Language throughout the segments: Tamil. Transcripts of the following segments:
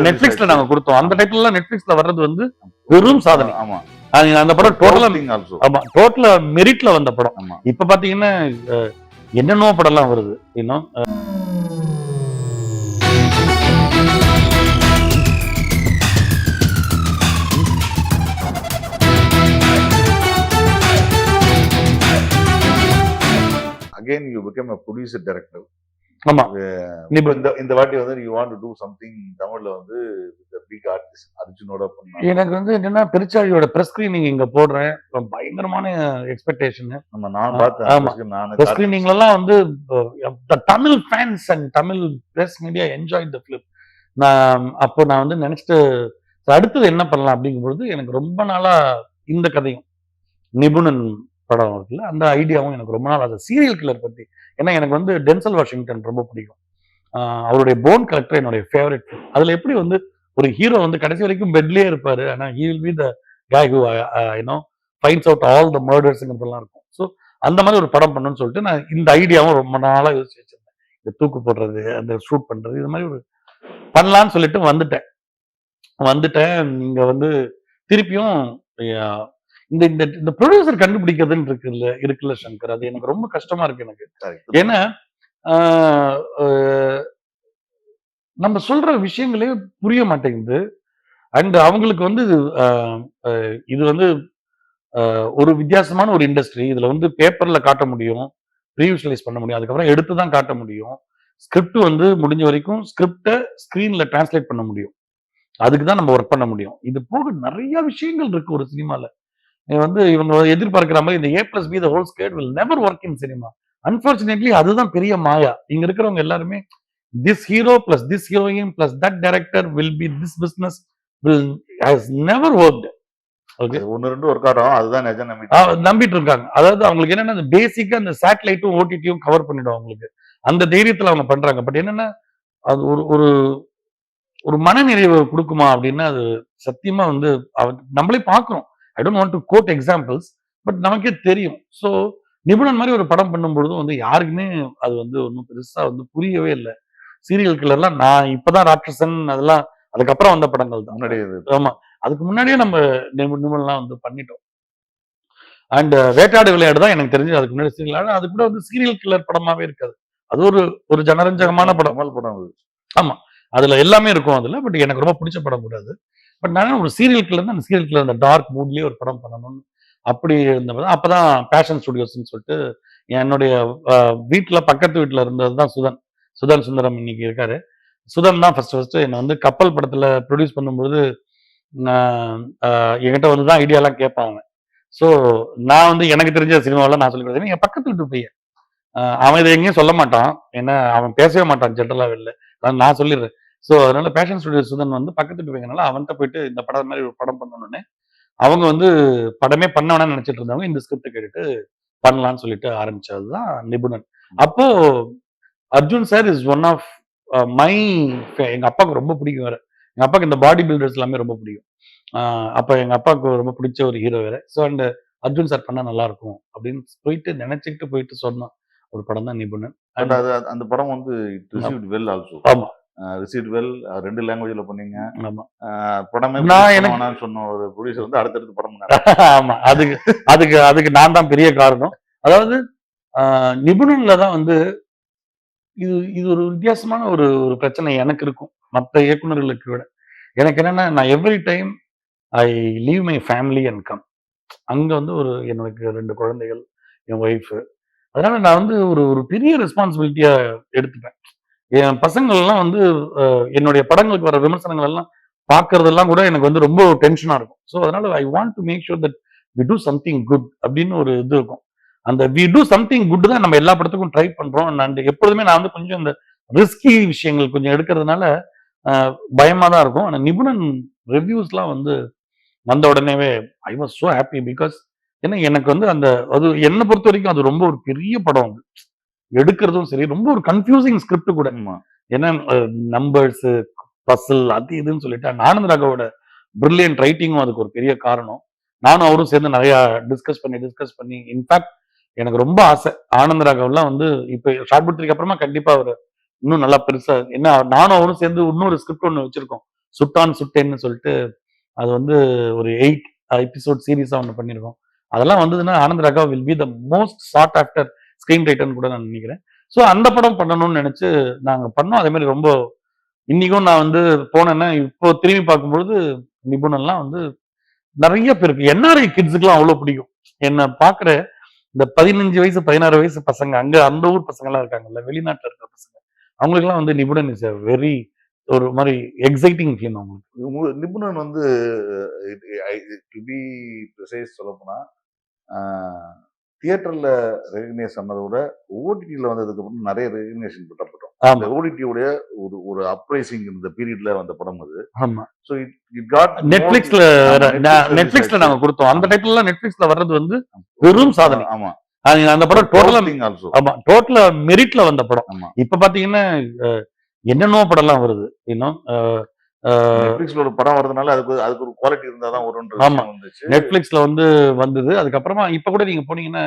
நெட்ஃபிளிக்ஸ்ல நாங்க கொடுத்தோம். அந்த டைட்டில் எல்லாம் நெட்ஃபிளிக்ஸ்ல வர்றது வந்து வெறும் சாதனை. ஆமா. அந்த படம் டோட்டலா ஆமா டோட்டலா மெரிட்ல வந்த படம். ஆமா. இப்ப பாத்தீங்கன்னா அஹ், என்னென்னவோ படம்லாம் வருது. இன்னும் again you become a producer director ஆமா. இப்போ இந்த இந்த வாட்டி வந்து you want to do something தமிழ்ல வந்து பிக் ஆர்டிஸ்ட் அர்ஜுனோட எனக்கு வந்து என்னன்னா பெருச்சாழியோட பிரஸ் ஸ்கிரீனிங் இங்க போடுறேன். பயங்கரமான எக்ஸ்பெக்டேஷன் நம்ம நான் ஆமா. பார்த்தேன் நான் பிரஸ் ஸ்கிரீனிங்ல எல்லாம் வந்து Tamil fans and Tamil press media enjoy the film நான் அப்போ நான் வந்து நினைச்சிட்டு அடுத்தது என்ன பண்ணலாம் அப்படிங்கும்பொழுது எனக்கு ரொம்ப நாளா இந்த கதையும். நிபுணன் படம் இருக்குல்ல அந்த ஐடியாவும் எனக்கு ரொம்ப நாள் அது சீரியல் கில்லர் பற்றி ஏன்னா எனக்கு வந்து டென்சல் வாஷிங்டன் ரொம்ப பிடிக்கும். அவருடைய போன் கலெக்டர் என்னுடைய ஃபேவரட் அதில் எப்படி வந்து ஒரு ஹீரோ வந்து கடைசி வரைக்கும் பெட்லேயே இருப்பார் ஆனால் he will be the guy who you know finds out all the மர்டர்ஸ்ங்கிறதெல்லாம் இருக்கும். ஸோ அந்த மாதிரி ஒரு படம் பண்ணணும்னு சொல்லிட்டு நான் இந்த ஐடியாவும் ரொம்ப நாளாக யோசிச்சு வச்சிருந்தேன். இந்த தூக்கு போடுறது அந்த ஷூட் பண்ணுறது இது மாதிரி ஒரு பண்ணலான்னு சொல்லிட்டு வந்துட்டேன். வந்துட்டேன். இங்கே வந்து திருப்பியும் இந்த இந்த இந்த ப்ரொடியூசர் கண்டுபிடிக்கிறதுன்னு இருக்குல்ல இருக்குல்ல சங்கர். அது எனக்கு ரொம்ப கஷ்டமா இருக்கு எனக்கு. ஏன்னா நம்ம சொல்ற விஷயங்களே புரிய மாட்டேங்குது. அண்ட் அவங்களுக்கு வந்து இது, வந்து ஒரு வித்தியாசமான ஒரு இண்டஸ்ட்ரி இதுல வந்து பேப்பர்ல காட்ட முடியும் ப்ரீவிஷுவலைஸ் பண்ண முடியும். அதுக்கப்புறம் எடுத்து தான் காட்ட முடியும். ஸ்கிரிப்ட் வந்து முடிஞ்ச வரைக்கும் ஸ்கிரிப்டை ஸ்கிரீன்ல டிரான்ஸ்லேட் பண்ண முடியும். அதுக்கு தான் நம்ம ஒர்க் பண்ண முடியும். இது போக நிறைய விஷயங்கள் இருக்கு ஒரு சினிமால. வந்து இவங்க எதிர்பார்க்கிற மாதிரி இந்த A plus B the whole square will never work in cinema unfortunately அதுதான் பெரிய மாயா. இங்க இருக்கிறவங்க எல்லாருமே this hero plus this heroine plus that director will be this business will has never worked okay ஒன்னு ரெண்டு ஒர்க் ஆகும். அதுதான் நிஜம் நம்பிட்டு நம்பிட்டு இருக்காங்க. அதாவது அவங்களுக்கு என்னன்னா பேசிக்கா அந்த சேட்டலைட்டும் ஓடிடியும் கவர் பண்ணிடும் அவங்களுக்கு. அந்த தைரியத்துல அவங்க பண்றாங்க. பட் என்னன்னா அது ஒரு ஒரு ஒரு மனநிறைவு கொடுக்குமா அப்படின்னா அது சத்தியமா வந்து அவ- நம்மளே பார்க்கிறோம் I don't want to quote examples but நமக்கே தெரியும். ஸோ நிபுணன் மாதிரி ஒரு படம் பண்ணும்பொழுதும் வந்து யாருக்குமே அது வந்து ஒன்றும் பெருசா வந்து புரியவே இல்லை. சீரியல் கில்லர்லாம் நான் இப்பதான் ராட்சசன் அதெல்லாம் அதுக்கப்புறம் வந்த படங்கள் தான். முன்னாடி இது. ஆமா. அதுக்கு முன்னாடியே நம்ம நிபு- நிபுணன்லாம் வந்து பண்ணிட்டோம். அண்ட் வேட்டாடு விளையாடு தான் எனக்கு தெரிஞ்சு அதுக்கு முன்னாடி சீரியல். அது கூட வந்து சீரியல் கில்லர் படமாவே இருக்காது. அது ஒரு ஒரு ஜனரஞ்சகமான படம். படம் அது. அதுல எல்லாமே இருக்கும் அதுல பட் எனக்கு ரொம்ப பிடிச்ச படம் கூடாது பட் நான் ஒரு சீரியல் கில்லர் அந்த சீரியல் கிளர் அந்த டார்க் மூட்லேயே ஒரு படம் பண்ணணும்னு அப்படி இருந்த அப்பதான் பேஷன் ஸ்டுடியோஸ்ன்னு சொல்லிட்டு என்னுடைய வீட்டில் பக்கத்து வீட்டில் இருந்தது தான் சுதன். சுதன் சுந்தரம் இன்னைக்கு இருக்காரு. சுதன் தான் ஃபர்ஸ்ட் ஃபர்ஸ்ட் என்னை வந்து கப்பல் படத்தில் ப்ரொடியூஸ் பண்ணும்போது நான் என்கிட்ட வந்து தான் ஐடியாலாம் கேட்பாங்க ஸோ நான் வந்து எனக்கு தெரிஞ்ச சினிமாவில் நான் சொல்லி கொடுத்தேன். என் பக்கத்து வீட்டு பையன். அவன் இதை எங்கேயும் சொல்ல மாட்டான். ஏன்னா அவன் பேசவே மாட்டான் ஜென்ரலாக வெளில அதான் நான் சொல்லிடுறேன். ஸோ அதனால பேஷன் ஸ்டுடியோ சுதன் வந்து பக்கத்து பையனால அவன்கிட்ட போயிட்டு இந்த படம் மாதிரி ஒரு படம் பண்ணணும்னு அவங்க வந்து படமே பண்ண வேணாம்னு நினைச்சிட்டு இருந்தவங்க இந்த ஸ்கிரிப்ட் கேட்டுட்டு பண்ணலாம்னு சொல்லிட்டு ஆரம்பிச்சது தான் நிபுணன் அப்போ Arjun sir is one of my எங்க அப்பாவுக்கு ரொம்ப பிடிக்கும் வேற. எங்க அப்பாவுக்கு இந்த பாடி பில்டர்ஸ் எல்லாமே ரொம்ப பிடிக்கும். அப்ப எங்க அப்பாவுக்கு ரொம்ப பிடிச்ச ஒரு ஹீரோ வேற. ஸோ அண்ட் அர்ஜுன் சார் பண்ணா நல்லா இருக்கும் அப்படின்னு போயிட்டு நினைச்சுக்கிட்டு போயிட்டு சொன்னோம் ஒரு படம் தான் நிபுணன் அந்த படம் வந்து வெல் ஆல்சோ ஆமா. ரிசீவ்ட் வெல் ரெண்டு லாங்குவேஜ்ல பண்ணீங்க. படமே நான் எனக்கு- சொன்ன ஒரு ப்ரொடியூசர் வந்து அடுத்தடுத்து படம் ஆமா. அதுக்கு அதுக்கு அதுக்கு நான் தான் பெரிய காரணம். அதாவது நிபுணன்ல தான் வந்து இது இது ஒரு வித்தியாசமான ஒரு ஒரு பிரச்சனை எனக்கு இருக்கும். மற்ற இயக்குனர்களுக்கு விட. எனக்கு என்னன்னா நான் every time I leave my family and come அங்க வந்து ஒரு எனக்கு ரெண்டு குழந்தைகள் என் ஒய்ஃப் அதனால நான் வந்து ஒரு ஒரு பெரிய ரெஸ்பான்சிபிலிட்டியா எடுத்துப்பேன். என் பசங்கள்லாம் வந்து என்னுடைய படங்களுக்கு வர விமர்சனங்கள் எல்லாம் பார்க்கறதெல்லாம் கூட எனக்கு வந்து ரொம்ப டென்ஷனாக இருக்கும். ஸோ அதனால I want to make sure that we do something good அப்படின்னு ஒரு இது இருக்கும். அந்த வி டூ சம்திங் குட் தான் நம்ம எல்லா படத்துக்கும் ட்ரை பண்ணுறோம் நான் எப்பொழுதுமே நான் வந்து கொஞ்சம் இந்த ரிஸ்கி விஷயங்கள் கொஞ்சம் எடுக்கிறதுனால பயமாக தான் இருக்கும். ஆனால் நிபுணன் ரிவ்யூஸ்லாம் வந்து வந்த உடனேவே I was so happy because ஏன்னா எனக்கு வந்து அந்த அது என்னை பொறுத்த வரைக்கும் அது ரொம்ப ஒரு பெரிய படம் அது. எடுக்கிறதும் சரி ரொம்ப ஒரு கன்ஃபியூசிங் ஸ்கிரிப்ட் கூட. ஏன்னா நம்பர்ஸ் பசில் அது இதுன்னு சொல்லிட்டு ஆனந்த் ராகவோட பிரில்லியன்ட் ரைட்டிங்கும் அதுக்கு ஒரு பெரிய காரணம். நானும் அவரும் சேர்ந்து நிறைய டிஸ்கஸ் பண்ணி டிஸ்கஸ் பண்ணி இன்ஃபேக்ட் எனக்கு ரொம்ப ஆசை. ஆனந்த் ராகவ்லாம் வந்து இப்போ ஷார்ட் புத்திரிக்கு அப்புறமா கண்டிப்பா அவர் இன்னும் நல்லா பெருசா என்ன நானும் அவனும் சேர்ந்து இன்னொரு ஸ்கிரிப்ட் ஒன்று வச்சிருக்கோம். சுட்டான் சுட்டேன்னு சொல்லிட்டு அது வந்து ஒரு எயிட் எபிசோட் சீரீஸா ஒன்று பண்ணியிருக்கோம் அதெல்லாம் வந்ததுன்னா Anand Raga will be the most sought after screen ரைட்டர்னு கூட நான் நினைக்கிறேன். ஸோ அந்த படம் பண்ணணும்னு நினச்சி நாங்கள் பண்ணோம். அதே மாதிரி ரொம்ப இன்றைக்கும் நான் வந்து போனேன்னா இப்போ திரும்பி பார்க்கும்பொழுது நிபுணன்லாம் வந்து நிறைய பேருக்கு என்ஆர்ஐ கிட்ஸுக்குலாம் அவ்வளோ பிடிக்கும். என்னை பார்க்குற இந்த பதினஞ்சு வயசு பதினாறு வயசு பசங்க அங்கே அந்த ஊர் பசங்கள்லாம் இருக்காங்கல்ல வெளிநாட்டில் இருக்கிற பசங்க அவங்களுக்குலாம் வந்து நிபுணன் இஸ் வெரி ஒரு மாதிரி எக்ஸைட்டிங் ஃபிலிம் அவங்களுக்கு. நிபுணன் வந்து டு பி ப்ரிசைஸ் சொல்ல தியேட்டர்ல ரெகக்னைஸ் பண்ணதை விட ஓடிடியில் வந்ததுக்கு அப்புறம் நிறைய ரெகக்னேஷன் பெற்றப்பட்டோம் அந்த ஆமா ஓடிடியோடைய ஒரு ஒரு அப்ரைசிங் இந்த பீரியட்ல வந்த படம் அது. ஆமா. ஸோ இட் இட் காட் நெட்ஃபிளிக்ஸ்ல நெட்ஃபிளிக்ஸ்ல நாங்க கொடுத்தோம். அந்த டைப்ல நெட்ஃபிளிக்ஸ்ல வர்றது வந்து வெறும் சாதனை. ஆமா. அந்த படம் டோட்டலா ஆமா டோட்டலா மெரிட்ல வந்த படம். இப்ப பாத்தீங்கன்னா அஹ், என்னென்னவோ படம்லாம் வருது. இன்னும் நெட்ஃபிளிக்ஸ்ல ஒரு படம் வரதுனால அதுக்கு அதுக்கு ஒரு குவாலிட்டி இருந்தா தான் வரும்ன்ற ஆமா. நெட்ஃபிளிக்ஸ்ல வந்து வந்தது. அதுக்கப்புறமா இப்ப கூட நீங்க போனீங்கன்னா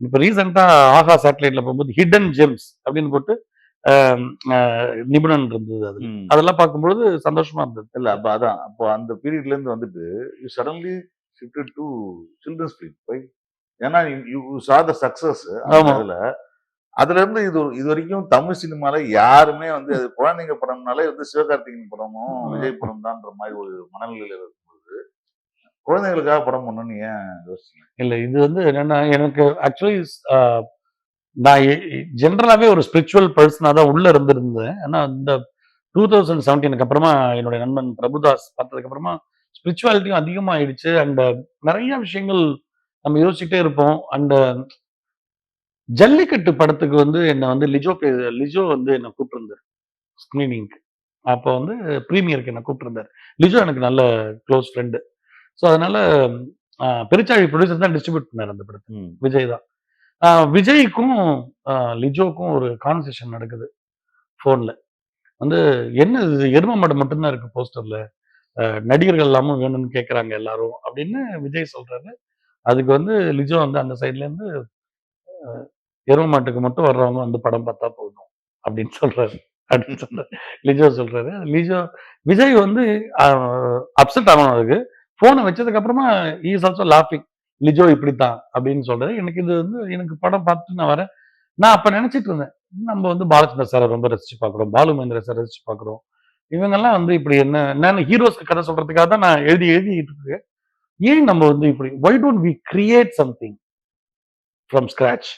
இப்ப ரீசெண்டா ஆஹா சேட்டலைட்ல போகும்போது ஹிடன் ஜெம்ஸ் அப்படின்னு போட்டு நிபுணன் இருந்தது அது. அதெல்லாம் பார்க்கும்பொழுது சந்தோஷமா இருந்தது. இல்ல அப்ப அதான். அப்போ அந்த பீரியட்ல இருந்து வந்துட்டு you suddenly shifted to children's film by ஏன்னா யூ சா த சக்சஸ். அதுல அதுல இருந்து இது இது வரைக்கும் தமிழ் சினிமால யாருமே வந்து அது குழந்தைங்க படம்னாலே வந்து சிவகார்த்திகேயன் படமும். விஜய் படம் தான்ற மாதிரி ஒரு மனநிலையில இருக்கும்போது குழந்தைகளுக்காக படம் பண்ணணும்னு ஏன் யோசிச்சீங்க இல்ல இது வந்து என்னன்னா எனக்கு ஆக்சுவலி நான் ஜென்ரலாவே ஒரு ஸ்பிரிச்சுவல் பர்சனா தான் உள்ள இருந்திருந்தேன். ஏன்னா இந்த டூ தௌசண்ட் செவன்டீனுக்கு அப்புறமா என்னுடைய நண்பன் பிரபுதாஸ் பார்த்ததுக்கு அப்புறமா ஸ்பிரிச்சுவாலிட்டியும் அதிகமாயிடுச்சு. அண்ட் நிறைய விஷயங்கள் நம்ம யோசிச்சுட்டே இருப்போம். அண்ட் ஜல்லிக்கட்டு படத்துக்கு வந்து என்னை வந்து லிஜோ பே- லிஜோ வந்து என்னை கூப்பிட்டுருந்தார். ஸ்கிரீனிங்க்கு அப்போ வந்து ப்ரீமியருக்கு என்னை கூப்பிட்டுருந்தார். லிஜோ எனக்கு நல்ல க்ளோஸ் ஃப்ரெண்டு ஸோ அதனால பெருச்சாழி ப்ரொடியூசர் தான் டிஸ்ட்ரிபியூட் பண்ணார் அந்த படத்தை. விஜய் தான். விஜய்க்கும் லிஜோக்கும் ஒரு கான்வர்சேஷன் நடக்குது ஃபோனில் வந்து என்ன இது? எரும மாடு மட்டும்தான் இருக்கு போஸ்டர்ல நடிகர்கள் எல்லாமும் வேணும்னு கேட்குறாங்க எல்லாரும். அப்படின்னு விஜய் சொல்றாரு. அதுக்கு வந்து லிஜோ வந்து அந்த சைட்ல இருந்து ஆஹ், எரும மாட்டுக்கு மட்டும் வர்றவங்க வந்து படம் பார்த்தா போதும் அப்படின்னு சொல்றாரு. அப்படின்னு சொல்றாரு. லிஜோ சொல்றாரு. லிஜோ விஜய் வந்து அப்செட் ஆகணும் அதுக்கு போனை வச்சதுக்கு அப்புறமா இஸ் ஆல்சோ லாஃபிங் லிஜோ இப்படித்தான் அப்படின்னு சொல்றாரு. எனக்கு இது வந்து எனக்கு படம் பார்த்துட்டு நான் வரேன். நான் அப்ப நினைச்சிட்டு இருந்தேன். நம்ம வந்து பாலச்சந்திர சாரை ரொம்ப ரசிச்சு பார்க்குறோம். பாலு மகேந்திர சார் ரசிச்சு பார்க்குறோம். இவங்கெல்லாம் வந்து இப்படி என்ன நான் ஹீரோஸ்க்கு கதை சொல்றதுக்காக தான் நான் எழுதி எழுதிட்டு இருக்கேன். ஏன் நம்ம வந்து இப்படி why don't we create something from scratch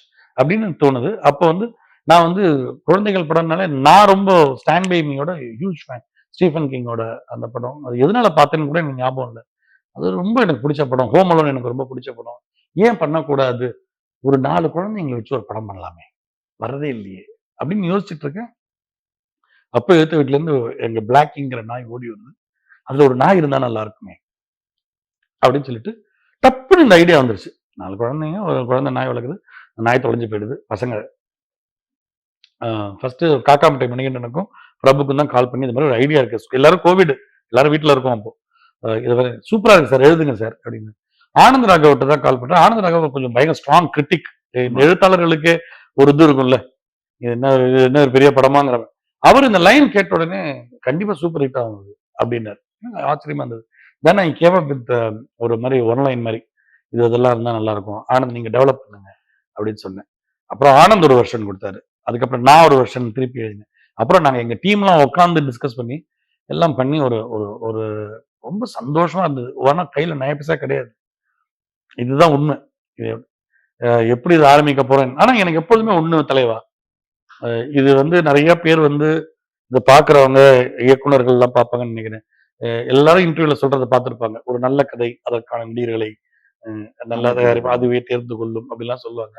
அப்படின்னு தோணுது. அப்போ வந்து நான் வந்து குழந்தைகள் படம்னாலே நான் ரொம்ப ஸ்டாண்ட் பை மீயோட ஹியூஜ் ஃபேன் ஸ்டீஃபன் கிங்கோட அந்த படம். அது எதனால பார்த்தேன்னு கூட எனக்கு ஞாபகம் இல்லை. அது ரொம்ப எனக்கு பிடிச்ச படம். ஹோம் அலோன் எனக்கு ரொம்ப பிடிச்ச படம். ஏன் பண்ணக்கூடாது? ஒரு நாலு குழந்தைங்களை வச்சு ஒரு படம் பண்ணலாமே. வரதே இல்லையே. அப்படின்னு யோசிச்சுட்டு இருக்கேன். அப்போ எடுத்த வீட்டிலேருந்து எங்கள் எங்க பிளாக்கிங்கிற நாய் ஓடி வருது. அதுல ஒரு நாய் இருந்தா நல்லா இருக்குமே. அப்படின்னு சொல்லிட்டு டப்புன்னு இந்த ஐடியா வந்துருச்சு. நாலு குழந்தைங்க ஒரு குழந்தை நாய் வளர்க்குது. நாய் தொலைஞ்சு போயிடுது. பசங்க ஃபர்ஸ்ட் காக்காமட்டை மணிகண்டனுக்கும் பிரபுக்கும் தான் கால் பண்ணி இந்த மாதிரி ஒரு ஐடியா இருக்கு. எல்லாரும் கோவிட் எல்லாரும் வீட்டில் இருக்கோம் அப்போ. இது வேற சூப்பரா இருக்கு சார் எழுதுங்க சார் அப்படின்னு. ஆனந்த் ராகவட்ட தான் கால் பண்றேன். ஆனந்த் ராகவ் கொஞ்சம் பயங்கர ஸ்ட்ராங் கிரிட்டிக் எழுத்தாளர்களுக்கே ஒரு இது இருக்கும்ல. இது என்ன இது என்ன ஒரு பெரிய படமாங்கிற அவர் இந்த லைன் கேட்ட உடனே கண்டிப்பா சூப்பர் ஹிட் ஆகுது அப்படின்னாரு. ஆச்சரியமா இருந்தது. தென் ஐ கேம் அப் வித் ஒரு மாதிரி ஒன் லைன் மாதிரி. இது இதெல்லாம் இருந்தால் நல்லாயிருக்கும். ஆனந்த் நீங்கள் டெவலப் பண்ணுங்க அப்படின்னு சொன்னேன். அப்புறம் ஆனந்த் ஒரு வெர்ஷன் கொடுத்தாரு. அதுக்கப்புறம் நான் ஒரு வெர்ஷன் திருப்பி எழுதினேன். அப்புறம் நாங்கள் எங்கள் டீம்லாம் உட்காந்து டிஸ்கஸ் பண்ணி எல்லாம் பண்ணி ஒரு ஒரு ஒரு ரொம்ப சந்தோஷமாக இருந்தது. ஆனால் கையில் நய பைசா கிடையாது. இதுதான் உண்மை. இது எப்படி இது ஆரம்பிக்க போகிறேன் ஆனால் எனக்கு எப்போதுமே ஒன்று தலைவா. இது வந்து நிறைய பேர் வந்து இதை பார்க்குறவங்க இயக்குநர்கள்லாம் பார்ப்பாங்கன்னு நினைக்கிறேன். எல்லாரும் இன்டர்வியூவில் சொல்றதை பார்த்துருப்பாங்க. ஒரு நல்ல கதை அதற்கான நடிகர்களை நல்ல அதுவே தேர்ந்து கொள்ளும் அப்படிலாம் சொல்லுவாங்க.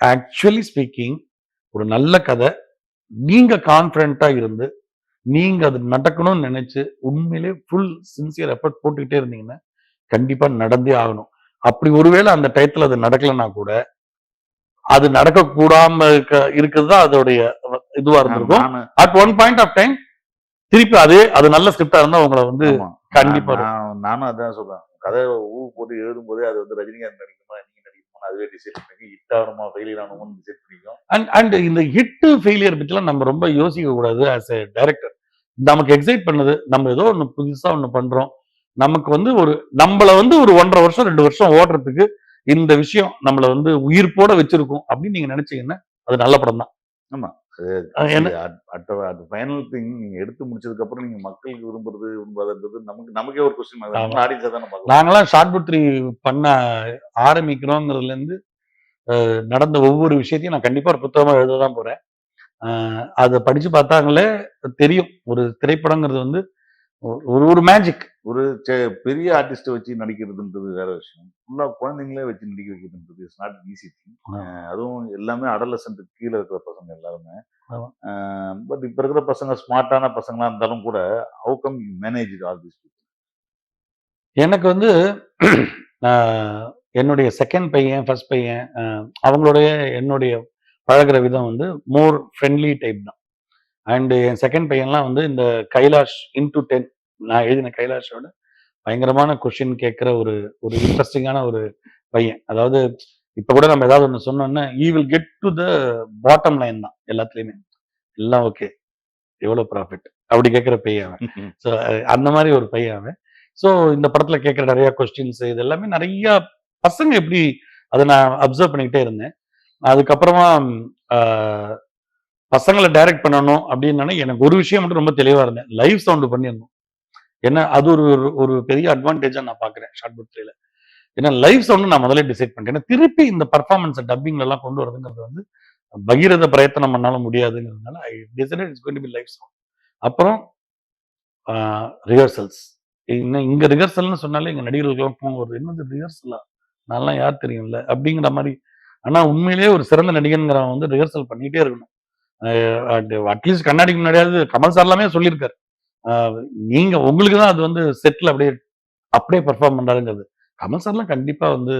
ஆக்சுவலி ஸ்பீக்கிங் ஒரு நல்ல கதை நீங்க கான்பிடண்டா இருந்து நீங்க அது நடக்கணும்னு நினைச்சு உண்மையிலே ஃபுல் சின்சியர் எஃபர்ட் போட்டுக்கிட்டே இருந்தீங்கன்னா கண்டிப்பா நடந்தே ஆகணும். அப்படி ஒருவேளை அந்த டயத்துல அது நடக்கலைன்னா கூட அது நடக்க கூடாம இருக்க இருக்கிறது தான் அதோடைய இதுவா இருந்திருக்கும். At one point of time திருப்பி அதே அது நல்ல ஸ்கிரிப்டா இருந்தா உங்களை வந்து. கண்டிப்பா நான் நானும் அதான் சொல்றேன். கதை ஊ போட்டு எழுதும் போதே அது வந்து ரஜினிகாந்த் நடிக்குமா நீங்க நடிக்குமா அதுவே டிசைட் பண்ணி ஹிட் ஆகணுமா ஃபெயிலியர் ஆகணுமான்னு டிசைட் பண்ணிக்கும் அண்ட் அண்ட் இந்த ஹிட் ஃபெயிலியர் பற்றிலாம் நம்ம ரொம்ப யோசிக்க கூடாது ஆஸ் எ டைரக்டர் நமக்கு எக்ஸைட் பண்ணுது நம்ம ஏதோ ஒன்று புதுசா ஒன்று பண்றோம். நமக்கு வந்து ஒரு நம்மள வந்து ஒரு ஒன்றரை வருஷம் ரெண்டு வருஷம் ஓடுறதுக்கு இந்த விஷயம் நம்மள வந்து உயிர்ப்போட வச்சிருக்கும் அப்படின்னு நீங்க நினைச்சீங்கன்னா அது நல்ல படம் தான் அட் அது ஃபைனல் திங் நீங்க எடுத்து முடிச்சதுக்கு அப்புறம் நீங்க மக்களுக்கு விரும்புறது விரும்பாதது நமக்கு நமக்கே ஒரு கொஸ்டின். ஆடியன்ஸா தானே நாங்களாம் ஷார்ட் புட்ரி பண்ண ஆரம்பிக்கிறோங்கிறதுல இருந்து நடந்த ஒவ்வொரு விஷயத்தையும் நான் கண்டிப்பா ஒரு புத்தகமா எழுத தான் போறேன் அதை படிச்சு பார்த்தாங்களே தெரியும். ஒரு திரைப்படங்கிறது வந்து ஒரு ஒரு மேஜிக் ஒரு பெரிய ஆர்டிஸ்ட வச்சு நடிக்கிறதுன்றது வேற விஷயம். ஃபுல்லா குழந்தைங்களே வச்சு நடிக்க வைக்கிறதுன்றது இட்ஸ் நாட் ஈஸி திங். அதுவும் எல்லாமே அடலசன்ட் கீழே இருக்கிற பசங்க எல்லாருமே. பட் இப்ப இருக்கிற பசங்க ஸ்மார்ட்டான பசங்களா இருந்தாலும் கூட how come you manage all this எனக்கு வந்து என்னுடைய செகண்ட் பையன் ஃபர்ஸ்ட் பையன் அவங்களுடைய என்னுடைய பழகுற விதம் வந்து மோர் ஃப்ரெண்ட்லி டைப் தான். அண்ட் என் செகண்ட் பையன்லாம் வந்து இந்த கைலாஷ் இன்டு டென் நான் எழுதின கைலாஷோட பயங்கரமான கொஷின் கேட்குற ஒரு ஒரு இன்ட்ரெஸ்டிங்கான ஒரு பையன். அதாவது இப்ப கூட நம்ம ஏதாவது ஒன்று சொன்னோம்னா he will get to the bottom line தான் எல்லாத்துலயுமே. எல்லாம் ஓகே எவ்வளவு ப்ராஃபிட் அப்படி கேட்குற பையன் அவன். ஸோ அந்த மாதிரி ஒரு பையன் அவன். ஸோ இந்த படத்துல கேட்குற நிறைய கொஸ்டின்ஸ் இது எல்லாமே நிறைய பசங்க எப்படி அதை நான் அப்சர்வ் பண்ணிக்கிட்டே இருந்தேன். அதுக்கப்புறமா பசங்களை டைரக்ட் பண்ணணும் அப்படின்னா எனக்கு ஒரு விஷயம் மட்டும் ரொம்ப தெளிவாக இருந்தேன். லைவ் சவுண்டு பண்ணிடணும். ஏன்னா அது ஒரு ஒரு- ஒரு பெரிய அட்வான்டேஜா நான் பார்க்குறேன் ஷார்ட் புட்ரியில ஏன்னா லைவ் சவுண்டு நான் முதல்ல டிசைட் பண்ணிட்டேன். ஏன்னா திருப்பி இந்த பர்ஃபார்மன்ஸை டப்பிங்லலாம் கொண்டு வரதுங்கிறது வந்து பகிரத பிரயத்தனம் பண்ணாலும் முடியாதுங்கிறதுனால I decided it's going to be live sound அப்புறம் ரிஹர்சல்ஸ் இன்னும் இங்கே ரிஹர்சல்னு சொன்னாலே எங்கள் நடிகர்களுக்கெல்லாம் போகும் ஒரு என்னது ரிஹர்சலா நான்லாம் யார் தெரியும்ல? அப்படிங்கிற மாதிரி. ஆனால் உண்மையிலேயே ஒரு சிறந்த நடிகன்கிறவன் வந்து ரிஹர்சல் பண்ணிகிட்டே இருக்கணும். அட்லீஸ்ட் கண்ணாடிக்கு முன்னாடியாவது கமல் சார் எல்லாமே சொல்லியிருக்காரு. நீங்க உங்களுக்கு தான் அது வந்து செட்டில் அப்படியே அப்படியே பெர்ஃபார்ம் பண்றாருங்கிறது. கமல் சார்லாம் கண்டிப்பா வந்து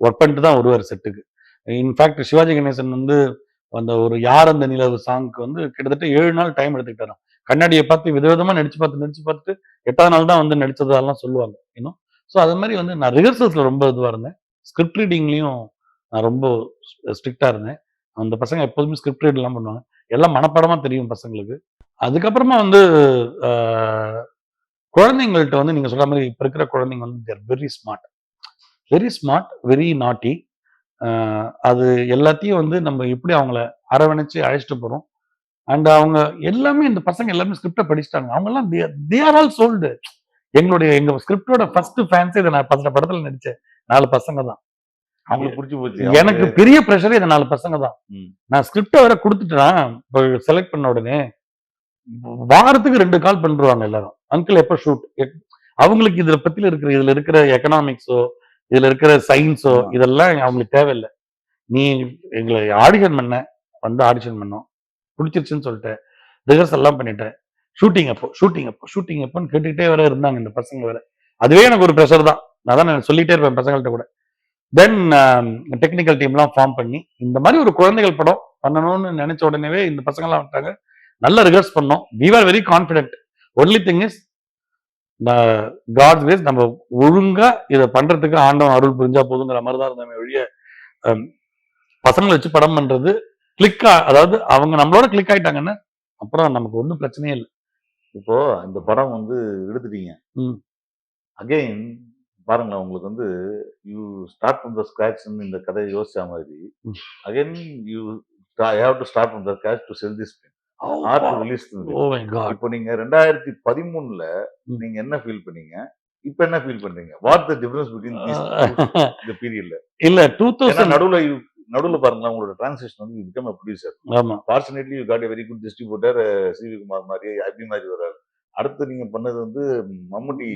ஒர்க் பண்ணிட்டு தான் வருவார் செட்டுக்கு இன்ஃபேக்ட் சிவாஜி கணேசன் வந்து அந்த ஒரு யார் அந்த நிலவு சாங்க்கு வந்து கிட்டத்தட்ட ஏழு நாள் டைம் எடுத்துக்கிட்டாராம். கண்ணாடியை பார்த்து விதவிதமா நடிச்சு பார்த்து நடிச்சு பார்த்து எட்டாவது நாள் தான் வந்து நடிச்சதெல்லாம் சொல்லுவாங்க இன்னும் ஸோ அது மாதிரி வந்து நான் ரிஹர்சல்ஸ்ல ரொம்ப இதுவாக இருந்தேன். ஸ்கிரிப்ட் ரீடிங்லையும் நான் ரொம்ப ஸ்ட்ரிக்டாக இருந்தேன். அந்த பசங்க எப்போதுமே ஸ்கிரிப்ட் ரீட்லாம் பண்ணுவாங்க. எல்லாம் மனப்பாடமா தெரியும் பசங்களுக்கு. அதுக்கப்புறமா வந்து குழந்தைங்கள்ட்ட வந்து நீங்கள் சொல்கிற மாதிரி இப்போ இருக்கிற குழந்தைங்க வந்து they're very smart very smart very naughty அது எல்லாத்தையும் வந்து நம்ம எப்படி அவங்கள அரவணைச்சு அழைச்சிட்டு போகிறோம் அண்ட் அவங்க எல்லாமே இந்த பசங்க எல்லாமே ஸ்கிரிப்டை படிச்சிட்டாங்க. அவங்கெல்லாம் தே ஆர் ஆல் சோல்டு எங்களுடைய எங்கள் ஸ்கிரிப்டோட ஃபர்ஸ்ட் ஃபேன்ஸே இதை நான் பத்து படத்தில் நடித்தேன் நாலு பசங்க தான். அவங்களுக்கு புடிச்சு போச்சு. எனக்கு பெரிய ப்ரெஷரே இந்த நாலு பசங்க தான். நான் ஸ்கிரிப்டை வேற கொடுத்துட்டேன் இப்போ செலக்ட் பண்ண உடனே வாரத்துக்கு ரெண்டு கால் பண்ணிருவாங்க எல்லாரும். அங்கிள் எப்ப ஷூட் அவங்களுக்கு இதுல பத்தில இருக்கிற இதுல இருக்கிற எக்கனாமிக்ஸோ இதுல இருக்கிற சயின்ஸோ. இதெல்லாம் அவங்களுக்கு தேவையில்லை. நீ எங்களை ஆடிஷன் பண்ண வந்து ஆடிஷன் பண்ணோம். பிடிச்சிருச்சுன்னு சொல்லிட்டேன். ரிஹர்சல் எல்லாம் பண்ணிட்டேன். ஷூட்டிங் அப்போ ஷூட்டிங் அப்போ ஷூட்டிங் அப்போன்னு கேட்டுக்கிட்டே வேற இருந்தாங்க இந்த பசங்க வேற. அதுவே எனக்கு ஒரு ப்ரெஷர் தான். நான் தான் நான் சொல்லிட்டே இருப்பேன் பசங்கள்ட்ட கூட. தென் டெக்னிக்கல் டீம்லாம் ஃபார்ம் பண்ணி இந்த மாதிரி ஒரு குழந்தைகள் படம் பண்ணணும்னு நினைச்ச உடனேவே இந்த பசங்கள்லாம் வந்துட்டாங்க. நல்ல ரிஹர்ஸ் பண்ணோம். We are very confident only thing is god's ways நம்ம ஒழுங்கா இதை பண்றதுக்கு ஆண்டவன் அருள் புரிஞ்சா போதுங்கிற மாதிரி தான் இருந்தோமே ஒழிய ஹம், பசங்களை வச்சு படம் பண்றது கிளிக்கா அதாவது அவங்க நம்மளோட கிளிக் ஆயிட்டாங்கன்னா அப்புறம் நமக்கு ஒன்றும் பிரச்சனையே இல்லை. இப்போ இந்த படம் வந்து எடுத்துட்டீங்க. அகைன் பாருங்களேன் உங்களுக்கு வந்து you start from the scratch இந்த கதையை யோசிச்ச மாதிரி. Again you have to start from the scratch to sell this or to release இப்போ நீங்க ரெண்டாயிரத்தி பதிமூணுல. நீங்க என்ன ஃபீல் பண்ணீங்க? இப்போ என்ன ஃபீல் பண்றீங்க? வாட் த டிஃபரன்ஸ் பிட்வீன் இந்த பீரியட்ல இல்ல டூ தௌசண்ட் நடுவுல நடுவுல பாருங்களேன் உங்களோட டிரான்சிஷன் வந்து பிகம் ப்ரொடியூசர் ஆமா. Fortunately you got very good distributor CV Kumar மாதிரி அபி மாதிரி வர்றாரு அடுத்து நீங்க பண்ணது வந்து மம்முட்டி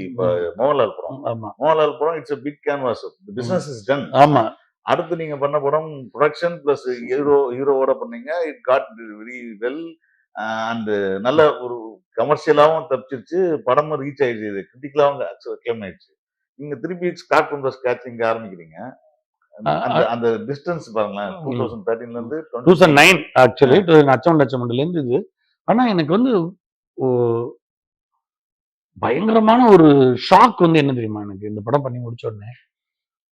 மோகன்லால் படம் ஆமா மோகன்லால் படம் it's big canvas business is done ஆமா அடுத்து நீங்க பண்ண படம் ப்ரொடக்ஷன் பிளஸ் ஹீரோ ஹீரோவோட பண்ணீங்க it got very well and நல்ல ஒரு கமர்ஷியலாவும் தப்பிச்சிருச்சு படமும் ரீச் ஆயிடுச்சு இது கிரிட்டிக்கலாவும் கிளைம் ஆயிடுச்சு நீங்க திருப்பி ஸ்டார்ட் பண்ற ஸ்கேட்ச் இங்க ஆரம்பிக்கிறீங்க அந்த டிஸ்டன்ஸ் பாருங்களேன் டூ. தௌசண்ட் தேர்ட்டீன்ல இருந்து டூ 20 தௌசண்ட் நைன் ஆக்சுவலி அச்சம் இருந்து இது ஆனா எனக்கு வந்து பயங்கரமான ஒரு ஷாக் வந்து என்ன தெரியுமா எனக்கு? இந்த படம் பண்ணி முடிச்ச உடனே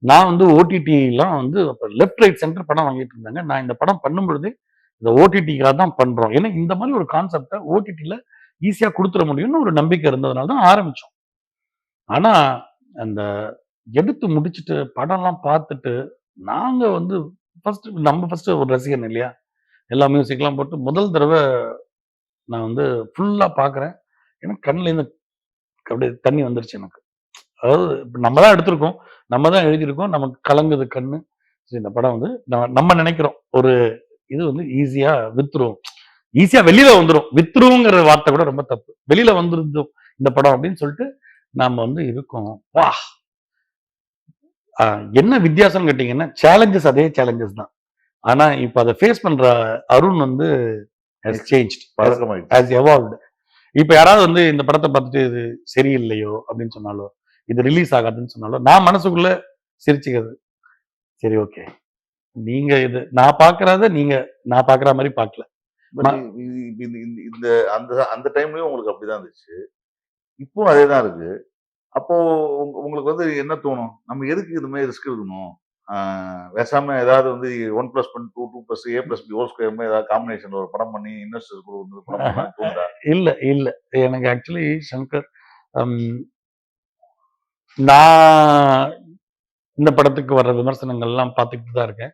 நான் வந்து ஓடிடிலாம் வந்து லெஃப்ட் ரைட் சென்டர் படம் வாங்கிட்டு இருந்தாங்க. நான் இந்த படம் பண்ணும்பொழுது இந்த ஓடிடிக்காக தான் பண்ணுறோம் ஏன்னா இந்த மாதிரி ஒரு கான்செப்டை ஓடிடியில் ஈஸியாக கொடுத்துட முடியும்னு ஒரு நம்பிக்கை இருந்ததுனால தான் ஆரம்பித்தோம் ஆனால் அந்த எடுத்து முடிச்சுட்டு படம்லாம் பார்த்துட்டு நாங்கள் வந்து ஃபஸ்ட்டு நம்ம ஃபஸ்ட்டு ஒரு ரசிகன் இல்லையா? எல்லா மியூசிக்லாம் போட்டு முதல் தடவை நான் வந்து ஃபுல்லாக பார்க்குறேன். ஏன்னா கண்ணில் இந்த அப்படியே தண்ணி வந்துருச்சு எனக்கு. அதாவது நம்ம தான் எடுத்திருக்கோம். நம்ம தான் எழுதியிருக்கோம். நமக்கு கலங்குது கண்ணு. சரி, இந்த படம் வந்து நம்ம- நினைக்கிறோம். ஒரு இது வந்து ஈஸியா வித்துரும் ஈஸியா வெளியில வந்துரும். வித்துருங்கிற வார்த்தை கூட ரொம்ப தப்பு. வெளியில வந்துருந்தோம் இந்த படம் அப்படின்னு சொல்லிட்டு நாம வந்து இருக்கோம். வா! என்ன வித்தியாசம்னு கேட்டீங்கன்னா சேலஞ்சஸ் அதே சேலஞ்சஸ் தான். ஆனா இப்ப அதை ஃபேஸ் பண்ற அருண் வந்து changed. பழக்கமாயிடுச்சு. இப்ப யாராவது வந்து இந்த படத்தை பார்த்துட்டு இது சரியில்லையோ அப்படின்னு சொன்னாலோ இது ரிலீஸ் ஆகாதுன்னு சொன்னாலோ நான் மனசுக்குள்ள சிரிச்சுக்கிறது. சரி ஓகே நீங்க இது நான் பாக்குறத நீங்க நான் பாக்குற மாதிரி பார்க்கல. இது- இந்த- அந்த அந்த டைம்லயும் உங்களுக்கு அப்படிதான் இருந்துச்சு. இப்போ அதே தான் இருக்கு. அப்போ உங்க- உங்களுக்கு வந்து என்ன தோணும்? நம்ம எதுக்கு இது மாதிரி ரிஸ்க் எடுக்கணும்? ஆஹ் பேசாம ஏதாவது வந்து one plus one two two plus A plus B whole square ஏதாவது காம்பினேஷன் ஒரு படம் பண்ணி இன்வெஸ்டர்ஸ் கூட வந்து படம் இல்ல இல்ல. எனக்கு ஆக்சுவலி சங்கர் நான் இந்த படத்துக்கு வர்ற விமர்சனங்கள் எல்லாம் பார்த்துக்கிட்டு தான் இருக்கேன்.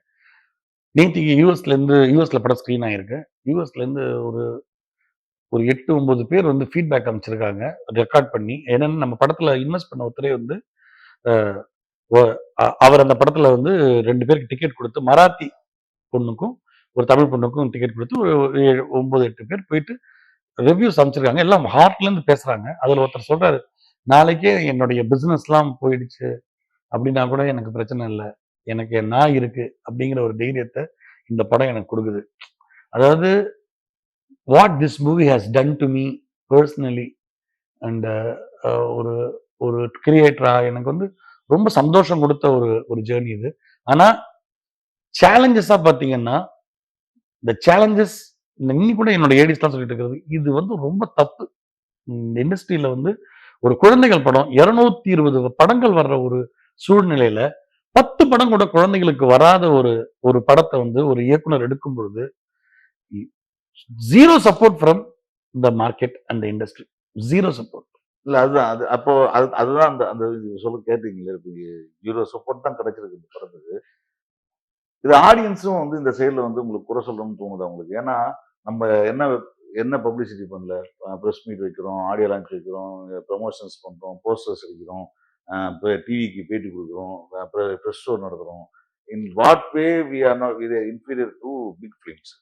நேத்திக்கு யூஎஸ்ல இருந்து யூஎஸ்ல படம் ஸ்க்ரீன் ஆயிருக்கு. யூஎஸ்ல இருந்து ஒரு ஒரு எட்டு ஒன்பது பேர் வந்து ஃபீட்பேக் அமைச்சிருக்காங்க ரெக்கார்ட் பண்ணி என்னன்னு நம்ம படத்துல இன்வெஸ்ட் பண்ண ஒருத்தரே வந்து அவர் அந்த படத்துல வந்து ரெண்டு பேருக்கு டிக்கெட் கொடுத்து மராத்தி பொண்ணுக்கும் ஒரு தமிழ் பொண்ணுக்கும் டிக்கெட் கொடுத்து ஒரு ஏழு- ஒன்பது எட்டு பேர் போயிட்டு ரிவ்யூஸ் அமைச்சிருக்காங்க எல்லாம் ஹார்ட்லேருந்து பேசுகிறாங்க பேசுறாங்க. ஒருத்தர் சொல்றாரு நாளைக்கே என்னுடைய பிஸ்னஸ்லாம் போயிடுச்சு. அப்படின்னா கூட எனக்கு பிரச்சனை இல்லை. எனக்கு நான் இருக்கு? அப்படிங்கிற ஒரு தைரியத்தை இந்த படம் எனக்கு கொடுக்குது. அதாவது what this movie has done to me personally and ஒரு ஒரு கிரியேட்டரா எனக்கு வந்து ரொம்ப சந்தோஷம் கொடுத்த ஒரு ஒரு ஜேர்னி இது. ஆனா சேலஞ்சஸா பாத்தீங்கன்னா இந்த சேலஞ்சஸ் இன்னி கூட என்னோட ஏடிஸ்லாம் சொல்லிட்டு இருக்கிறது. இது வந்து ரொம்ப தப்பு. இந்த இண்டஸ்ட்ரியில வந்து ஒரு குழந்தைகள் படம் இருநூத்தி இருபது படங்கள் வர்ற ஒரு சூழ்நிலையில பத்து படம் கூட குழந்தைகளுக்கு வராத ஒரு ஒரு படத்தை வந்து ஒரு இயக்குனர் எடுக்கும் பொழுது zero support from the market and industry zero support இல்ல அதுதான் அது அப்போ அது அதுதான் அந்த அந்த சொல்ல கேட்டீங்களே இப்போ ஜீரோ சப்போர்ட் தான் கிடைச்சிருக்கு இந்த படத்துக்கு. இது ஆடியன்ஸும் வந்து இந்த சைடில் வந்து உங்களுக்கு குறை சொல்லணும்னு தோணுது உங்களுக்கு? ஏன்னா நம்ம என்ன என்ன பப்ளிசிட்டி பண்ணல? ப்ரெஸ் மீட் வைக்கிறோம் ஆடியோ லான்ச் வைக்கிறோம் ப்ரமோஷன்ஸ் பண்ணுறோம் போஸ்டர்ஸ் அடிக்கிறோம் டிவிக்கு பேட்டி கொடுக்குறோம் அப்புறம் ப்ரெஸ் ஷோ நடத்துகிறோம் in what way we are not inferior to big films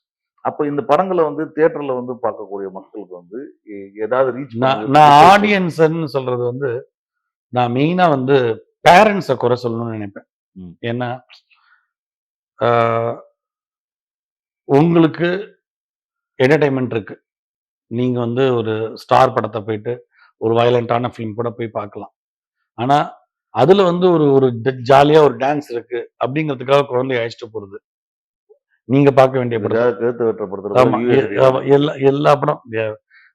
அப்போ இந்த படங்களை வந்து தியேட்டர்ல வந்து பார்க்கக்கூடிய மக்களுக்கு வந்து ஏதாவது ரீச் நான் ஆடியன்ஸ்ன்னு சொல்றது வந்து நான் மெயினா வந்து பேரண்ட்ஸை குறை சொல்லணும்னு நினைப்பேன். ஏன்னா உங்களுக்கு என்டர்டைன்மெண்ட் இருக்கு. நீங்க வந்து ஒரு ஸ்டார் படத்தை போயிட்டு ஒரு வயலண்டான ஃபிலிம் கூட போய் பார்க்கலாம். ஆனா அதுல வந்து ஒரு ஒரு ஜாலியா ஒரு டான்ஸ் இருக்கு அப்படிங்கிறதுக்காக குழந்தைய அழைச்சிட்டு போறது. நீங்க பார்க்க வேண்டிய படம். எல்லா எல்லா படம்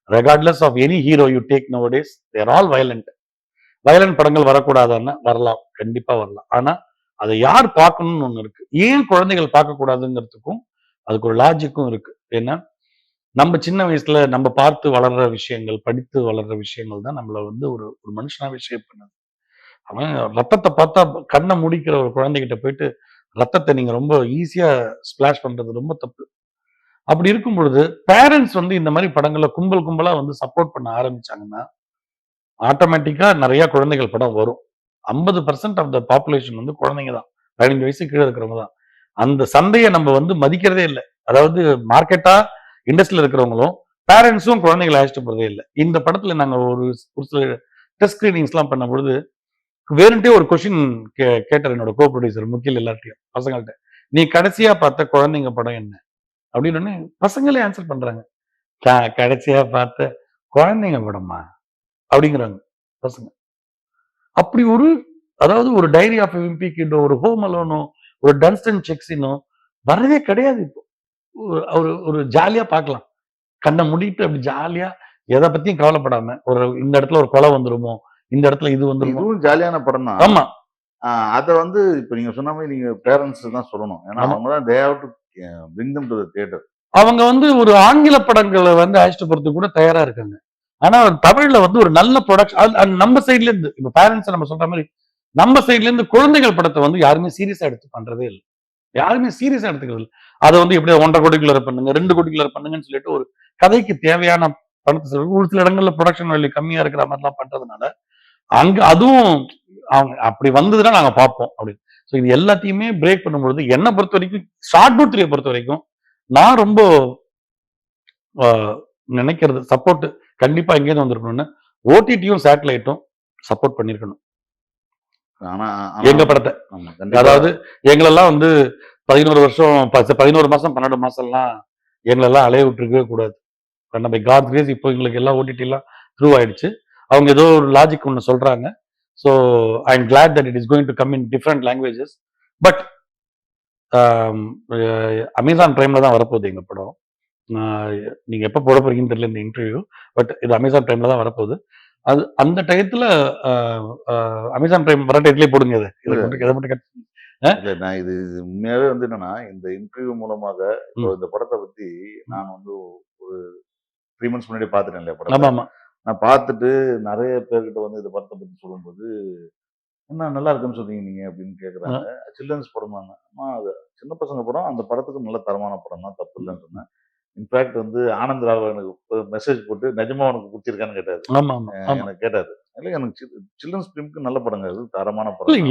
regardless of any hero you take nowadays they're all violent violent படங்கள் வரக்கூடாதான்னா வரலாம் கண்டிப்பா வரலாம். ஆனா அதை யார் பார்க்கணும்னு ஒண்ணு இருக்கு. ஏன் குழந்தைகள் பார்க்க கூடாதுங்கிறதுக்கும் அதுக்கு ஒரு லாஜிக்கும் இருக்கு. ஏன்னா நம்ம சின்ன வயசுல நம்ம பார்த்து வளர்ற விஷயங்கள் படித்து வளர்ற விஷயங்கள் தான் நம்மள வந்து ஒரு ஒரு மனுஷனாவே ஷேப் பண்ணுது. அவன் ரத்தத்தை பார்த்தா கண்ணை முடிக்கிற ஒரு குழந்தைகிட்ட போயிட்டு ரத்தத்தை நீங்கள் ரொம்ப ஈஸியா ஸ்பிளாஷ் பண்றது ரொம்ப தப்பு. அப்படி இருக்கும் பொழுது பேரண்ட்ஸ் வந்து இந்த மாதிரி படங்களை கும்பல் கும்பலா வந்து சப்போர்ட் பண்ண ஆரம்பிச்சாங்கன்னா ஆட்டோமேட்டிக்காக நிறையா குழந்தைகள் படம் வரும். ஐம்பது பர்சன்ட் ஆஃப் த பாப்புலேஷன் வந்து குழந்தைங்க தான். பதினஞ்சு வயசு கீழே இருக்கிறவங்க தான். அந்த சந்தையை நம்ம வந்து மதிக்கிறதே இல்லை. அதாவது மார்க்கெட்டா இண்டஸ்ட்ரியில் இருக்கிறவங்களும் பேரண்ட்ஸும் குழந்தைகளை அழைச்சிட்டு போறதே இல்லை. இந்த படத்தில் நாங்கள் ஒரு ஒரு சில டெஸ்ட் ஸ்க்ரீனிங்ஸ்லாம் பண்ண பொழுது ஒரு கொஷின் கே கேட்டார் என்னோட கோ ப்ரொடியூசர் முக்கியில் எல்லார்ட்டையும். பசங்கள்ட்ட நீ கடைசியா பார்த்த குழந்தைங்க படம் என்ன? அப்படின்னு உடனே பசங்களே ஆன்சர் பண்றாங்க. "க- கடைசியா பார்த்த குழந்தைங்க படமா? அப்படிங்கிறாங்க பசங்க. அப்படி ஒரு அதாவது ஒரு டைரி ஆஃப் விம்பி கிட்டோ ஒரு ஹோம் அலோனோ ஒரு டன்ஸ்டன் செக்ஸினோ வரதே கிடையாது இப்போ. ஒரு- ஒரு ஜாலியா பார்க்கலாம். கண்ணை முடிட்டு அப்படி ஜாலியா எதை பத்தியும் கவலைப்படாம ஒரு இந்த இடத்துல ஒரு கொலை வந்துருமோ இந்த இடத்துல இது வந்துருமோ? இதுவும் ஜாலியான படம் தான் ஆமா அத வந்து இப்ப நீங்க சொன்ன மாதிரி நீங்க பேரண்ட்ஸ் தான் சொல்லணும். ஏன்னா. அவங்க தான் they have to bring them to the theatre அவங்க வந்து ஒரு ஆங்கில படங்களை வந்து அழைச்சிட்டு போறதுக்கு கூட தயாரா இருக்காங்க. ஆனா தமிழ்ல வந்து ஒரு நல்ல ப்ரொடக்ஷன் நம்ம சைட்ல இருந்து இப்ப பேரண்ட்ஸ் நம்ம சொல்ற மாதிரி நம்ம சைட்ல இருந்து குழந்தைகள் படத்தை வந்து யாருமே சீரியஸா எடுத்து பண்றதே இல்லை. யாருமே சீரியஸா எடுத்துக்கிறது இல்லை. அதை வந்து எப்படி ஒன்றரை கோடிக்குள்ள பண்ணுங்க ரெண்டு கோடிக்குள்ள பண்ணுங்கன்னு சொல்லிட்டு ஒரு கதைக்கு தேவையான பணத்தை செலவு ஒரு சில இடங்கள்ல ப்ரொடக்ஷன் வேல்யூ கம்மியா இருக்கிற மாதிரிலாம் பண்றதுனால அங்க அதுவும் அவங்க அப்படி வந்ததுன்னா நாங்க பார்ப்போம் அப்படின்னு. ஸோ இது எல்லாத்தையுமே பிரேக் பண்ணும்பொழுது என்னை பொறுத்த வரைக்கும் ஷார்ட் புட் த்ரீயை பொறுத்த வரைக்கும் நான் ரொம்ப நினைக்கிறது சப்போர்ட் கண்டிப்பா எங்கேயிருந்து வந்திருக்கணும்னு ஓடிடியும் சேட்டலைட்டும் சப்போர்ட் பண்ணிருக்கணும். எங்க படத்தை. அதாவது எங்களெல்லாம் வந்து பதினோரு வருஷம் பதினோரு மாசம் பன்னெண்டு மாசம்லாம் எங்களெல்லாம் அலைய விட்டுருக்கவே கூடாது. நம்ம காட் கிரேஸ் இப்போ எங்களுக்கு எல்லாம் ஓடிடி எல்லாம் த்ரூ ஆயிடுச்சு. அவங்க ஏதோ ஒரு லாஜிக் ஒன்று சொல்றாங்க. So I am glad that it is going to come in different languages but Amazon பிரைம்ல தான் வரப்போகுது எங்க படம். நீங்க எப்போ போட போறீங்கன்னு தெரியல இந்த இன்டர்வியூ பட் இது அமேசான் பிரைம்ல தான் வரப்போகுது. அது அந்த டயத்துல அமேசான் பிரைம் வர டயத்துலேயே போடுங்க இது. இதை மட்டும் இல்ல நான் இது உண்மையாவே வந்து என்னன்னா இந்த இன்டர்வியூ மூலமாக இந்த படத்தை பத்தி நான் வந்து ஒரு த்ரீ மந்த்ஸ் முன்னாடி பாத்துட்டேன் இல்லையா ஆமா. நான் பார்த்துட்டு நிறைய பேர்கிட்ட வந்து இந்த படத்தை பத்தி சொல்லும்போது என்ன நல்லா இருக்குன்னு சொன்னீங்க நீங்க அப்படின்னு கேக்குறாங்க. சில்ட்ரன்ஸ் படமாங்க. அம்மா அது சின்ன பசங்க படம் அந்த படத்துக்கு நல்ல தரமான படம் தான் தப்பு இல்லைன்னு சொன்னேன். இன்ஃபேக்ட் வந்து ஆனந்த் ராவ் எனக்கு மெசேஜ் போட்டு நிஜமா உனக்கு பிடிச்சிருக்கான்னு கேட்டாரு. எனக்கு கேட்டாரு. இல்லை எனக்கு சில்ட்ரன்ஸ் ஃபிலிம்க்கு நல்ல படங்க அது தரமான படம்.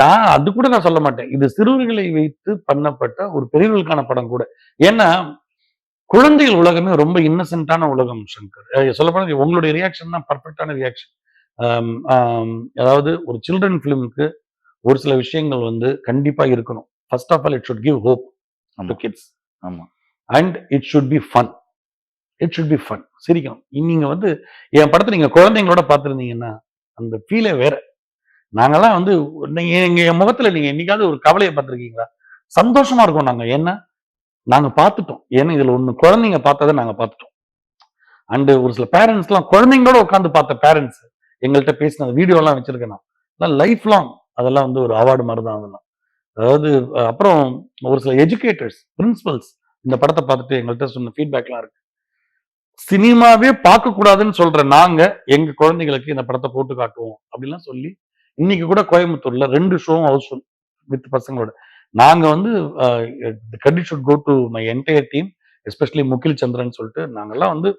நான் அது கூட நான் சொல்ல மாட்டேன். இது சிறுவர்களை வைத்து பண்ணப்பட்ட ஒரு பெரியவர்களுக்கான படம் கூட. ஏன்னா குழந்தைகள் உலகமே ரொம்ப இன்னசென்ட்டான உலகம் சங்கர். சொல்ல போனா உங்களுடைய ரியாக்ஷன் தான் பர்ஃபெக்டான ரியாக்ஷன் அதாவது ஒரு சில்ட்ரன் ஃபிலிமுக்கு ஒரு சில விஷயங்கள் வந்து கண்டிப்பா இருக்கணும். First of all it should give hope to kids ஆமா. And it should be fun it should be fun சிரிக்கணும். இ- நீங்க வந்து என் படத்தை நீங்க குழந்தைங்களோட பார்த்துருந்தீங்கன்னா அந்த ஃபீலே வேற. நாங்கெல்லாம் வந்து நீங்க எங்க என் முகத்துல நீங்க என்னைக்காவது ஒரு கவலையை பார்த்துருக்கீங்களா? சந்தோஷமா இருக்கோம் நாங்க. ஏன்னா நாங்க பார்த்துட்டோம். ஏன்னா இதுல ஒண்ணு குழந்தைங்க பார்த்ததை நாங்க பார்த்துட்டோம். அண்ட் ஒரு சில பேரண்ட்ஸ் எல்லாம் குழந்தைங்களோட உட்காந்து பார்த்த பேரண்ட்ஸ் எங்கள்கிட்ட பேசின வீடியோ எல்லாம் வச்சிருக்கேன் நான். லைஃப் லாங் அதெல்லாம் வந்து ஒரு அவார்டு மாதிரி தான் அதெல்லாம். அதாவது அப்புறம் ஒரு சில எஜுகேட்டர்ஸ் பிரின்சிபல்ஸ் இந்த படத்தை பார்த்துட்டு எங்கள்கிட்ட சொன்ன ஃபீட்பேக்லாம் இருக்கு. சினிமாவே பார்க்க கூடாதுன்னு சொல்ற நாங்க எங்க குழந்தைகளுக்கு இந்த படத்தை போட்டு காட்டுவோம் அப்படிலாம் சொல்லி இன்னைக்கு கூட கோயம்புத்தூர்ல ரெண்டு ஷோவும் ஹவுஸ்ஃபுல் வித் பசங்களோட. நாங்க வந்து credit should go to my entire team especially Mukil Chandran சொல்லிட்டு நாங்கெல்லாம் வந்து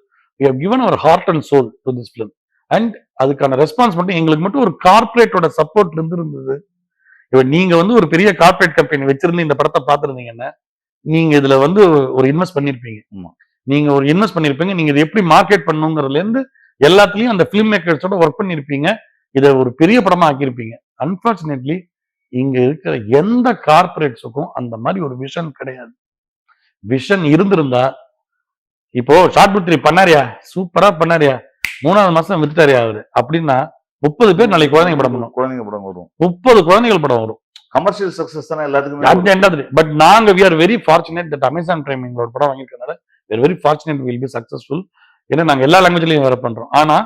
given our heart and soul to this film and அதுக்கான ரெஸ்பான்ஸ் மட்டும் எங்களுக்கு மட்டும் ஒரு கார்ப்பரேட்டோட சப்போர்ட் இருந்திருந்தது இப்ப நீங்க வந்து ஒரு பெரிய கார்ப்பரேட் கம்பெனி வச்சிருந்து இந்த படத்தை பார்த்திருந்தீங்கன்னா நீங்க இதுல வந்து ஒரு இன்வெஸ்ட் பண்ணிருப்பீங்க. ஆமா. நீங்க ஒரு இன்வெஸ்ட் பண்ணிருப்பீங்க நீங்க இதை எப்படி மார்க்கெட் பண்ணுங்கிறதுல இருந்து எல்லாத்துலயும் அந்த பிலிம் மேக்கர்ஸோட ஒர்க் பண்ணிருப்பீங்க. இதை ஒரு பெரிய படமா ஆக்கியிருப்பீங்க. அன்பார்ச்சுனேட்லி இங்க இருக்கிற எந்த கார்ப்பரேட்ஸுக்கும் அந்த மாதிரி ஒரு விஷன் கிடையாது. விஷன் இருந்திருந்தா இப்போ ஷார்ட் புத்ரி பண்ணாரியா? சூப்பரா பண்ணாரியா? மூணாவது மாசம் வித்துட்டாரியா அவரு? அப்படின்னா முப்பது பேர் நாளைக்கு குழந்தைங்க படம் பண்ணும் குழந்தைங்க படம் வரும். முப்பது குழந்தைகள் படம் வரும். கமர்ஷியல் சக்சஸ் தானே எல்லாத்துக்குமே the day. பட் நாங்க we are very fortunate that Amazon Prime எங்களோட படம் வாங்கியிருக்கனால very very fortunate will be successful ஏன்னா நாங்க எல்லா லாங்குவேஜ்லயும் வேற பண்றோம். ஆனா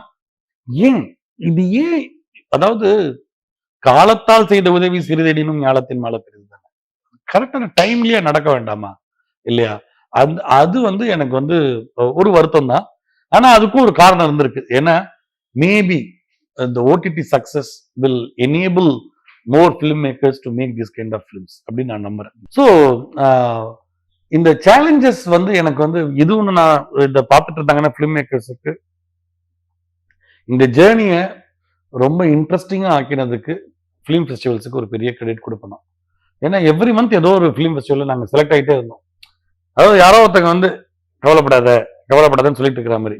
ஏன்? இது ஏன்? அதாவது காலத்தால் செய்த உதவி சிறிதெனினும் ஞாலத்தின் மேல பெரிதுதானே கரெக்டான டைம்லயே நடக்க வேண்டாமா? இல்லையா? அது அது வந்து எனக்கு வந்து ஒரு வருத்தம் தான் ஆனா அதுக்கும் ஒரு காரணம் இருந்திருக்கு. ஏன்னா மேபி இந்த OTT success will enable more film makers to make this kind of films அப்படின்னு நான் நம்புறேன். ஸோ இந்த சேலஞ்சஸ் வந்து எனக்கு வந்து இது ஒன்று நான் இதை பார்த்துட்டு இருந்தாங்கன்னா ஃபிலிம் மேக்கர்ஸுக்கு இந்த ஜேர்னியை ரொம்ப இன்ட்ரெஸ்டிங்காக ஆக்கினதுக்கு ஃபிலிம் ஃபெஸ்டிவல்ஸுக்கு ஒரு பெரிய கிரெடிட் கொடுக்கணும். ஏன்னா எவ்ரி மந்த் ஏதோ ஒரு ஃபிலிம் ஃபெஸ்டிவலில் நாங்கள் செலக்ட் ஆகிட்டே இருந்தோம். அதாவது யாரோ ஒருத்தங்க வந்து கவலைப்படாத கவலைப்படாதன்னு சொல்லிட்டு இருக்கிற மாதிரி.